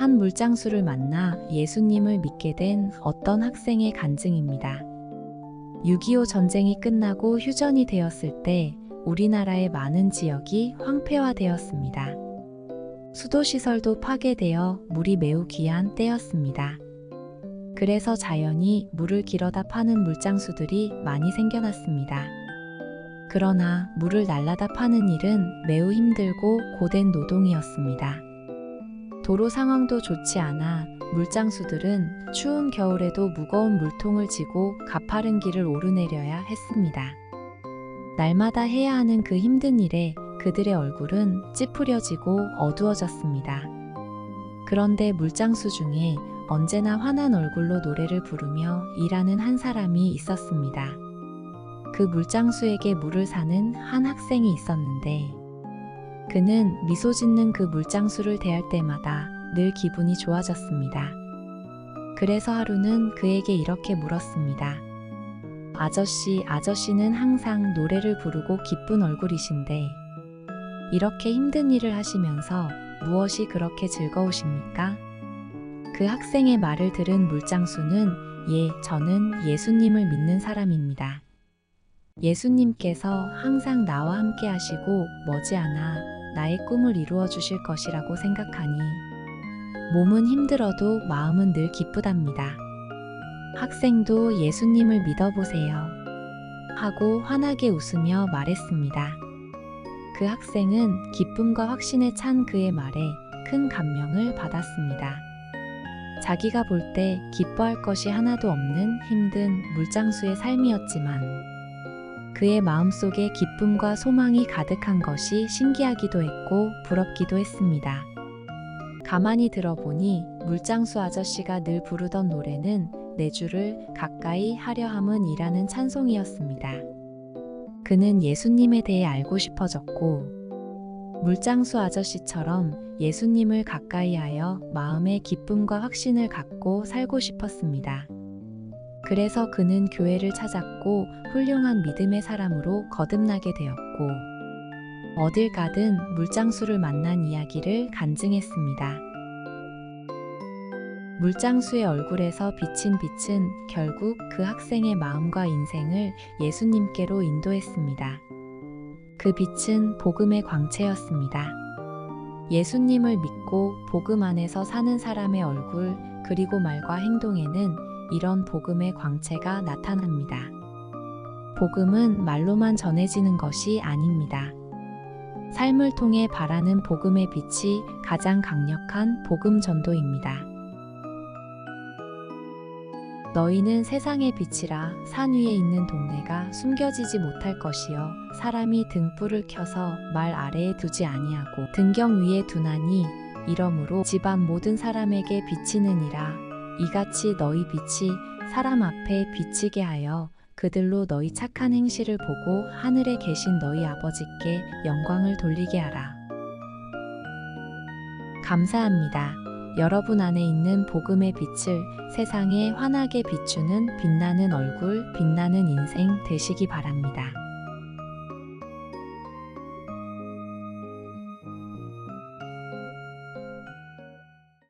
한 물장수를 만나 예수님을 믿게 된 어떤 학생의 간증입니다. 6.25 전쟁이 끝나고 휴전이 되었을 때 우리나라의 많은 지역이 황폐화되었습니다. 수도시설도 파괴되어 물이 매우 귀한 때였습니다. 그래서 자연히 물을 길어다 파는 물장수들이 많이 생겨났습니다. 그러나 물을 날라다 파는 일은 매우 힘들고 고된 노동이었습니다. 도로 상황도 좋지 않아 물장수들은 추운 겨울에도 무거운 물통을 지고 가파른 길을 오르내려야 했습니다. 날마다 해야 하는 그 힘든 일에 그들의 얼굴은 찌푸려지고 어두워졌습니다. 그런데 물장수 중에 언제나 환한 얼굴로 노래를 부르며 일하는 한 사람이 있었습니다. 그 물장수에게 물을 사는 한 학생이 있었는데 그는 미소 짓는 그 물장수를 대할 때마다 늘 기분이 좋아졌습니다. 그래서 하루는 그에게 이렇게 물었습니다. 아저씨, 아저씨는 항상 노래를 부르고 기쁜 얼굴이신데 이렇게 힘든 일을 하시면서 무엇이 그렇게 즐거우십니까? 그 학생의 말을 들은 물장수는 예, 저는 예수님을 믿는 사람입니다. 예수님께서 항상 나와 함께 하시고 머지않아 나의 꿈을 이루어 주실 것이라고 생각하니 몸은 힘들어도 마음은 늘 기쁘답니다. 학생도 예수님을 믿어보세요. 하고 환하게 웃으며 말했습니다. 그 학생은 기쁨과 확신에 찬 그의 말에 큰 감명을 받았습니다. 자기가 볼 때 기뻐할 것이 하나도 없는 힘든 물장수의 삶이었지만 그의 마음속에 기쁨과 소망이 가득한 것이 신기하기도 했고 부럽기도 했습니다. 가만히 들어보니 물장수 아저씨가 늘 부르던 노래는 내 주를 가까이 하려 함은 이라는 찬송이었습니다. 그는 예수님에 대해 알고 싶어졌고 물장수 아저씨처럼 예수님을 가까이 하여 마음의 기쁨과 확신을 갖고 살고 싶었습니다. 그래서 그는 교회를 찾았고 훌륭한 믿음의 사람으로 거듭나게 되었고 어딜 가든 물장수를 만난 이야기를 간증했습니다. 물장수의 얼굴에서 비친 빛은 결국 그 학생의 마음과 인생을 예수님께로 인도했습니다. 그 빛은 복음의 광채였습니다. 예수님을 믿고 복음 안에서 사는 사람의 얼굴 그리고 말과 행동에는 이런 복음의 광채가 나타납니다. 복음은 말로만 전해지는 것이 아닙니다. 삶을 통해 바라는 복음의 빛이 가장 강력한 복음 전도입니다. 너희는 세상의 빛이라 산 위에 있는 동네가 숨겨지지 못할 것이요 사람이 등불을 켜서 말 아래에 두지 아니하고 등경 위에 두나니 이러므로 집안 모든 사람에게 비치느니라 이같이 너희 빛이 사람 앞에 비치게 하여 그들로 너희 착한 행실을 보고 하늘에 계신 너희 아버지께 영광을 돌리게 하라. 감사합니다. 여러분 안에 있는 복음의 빛을 세상에 환하게 비추는 빛나는 얼굴, 빛나는 인생 되시기 바랍니다.